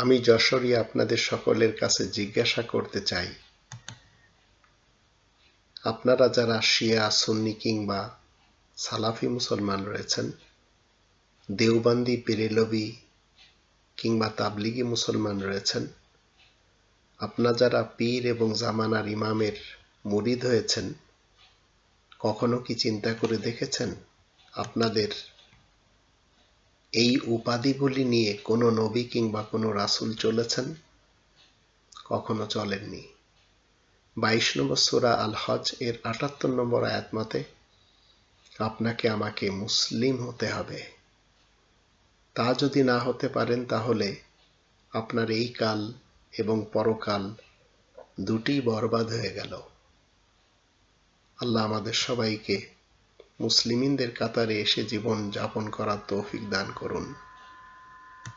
আমি যশোরী আপনাদের সকলের কাছে জিজ্ঞাসা করতে চাই। আপনারা যারা শিয়া, সুন্নি কিংবা সালাফি মুসলমান রয়েছেন, দেওবান্দি বেরেলবি কিংবা তাবলিগি মুসলমান রয়েছেন, আপনারা যারা পীর এবং জামানার ইমামের মুরিদ হয়েছেন, কখনো কি চিন্তা করে দেখেছেন আপনাদের এই উপাধিগুলি নিয়ে কোনো নবী কিংবা কোনো রাসূল চলেছেন? কখনো চলেননি। বাইশ নম্বর সূরা আল হজ এর আটাত্তর নম্বর আয়াত মতে, আপনাকে আমাকে মুসলিম হতে হবে। তা যদি না হতে পারেন তাহলে আপনার এই কাল এবং পরকাল দুটিই বরবাদ হয়ে গেল। আল্লাহ আমাদের সবাইকে মুসলিমিনদের কাতারে এসে জীবন যাপন করার তৌফিক দান করুন।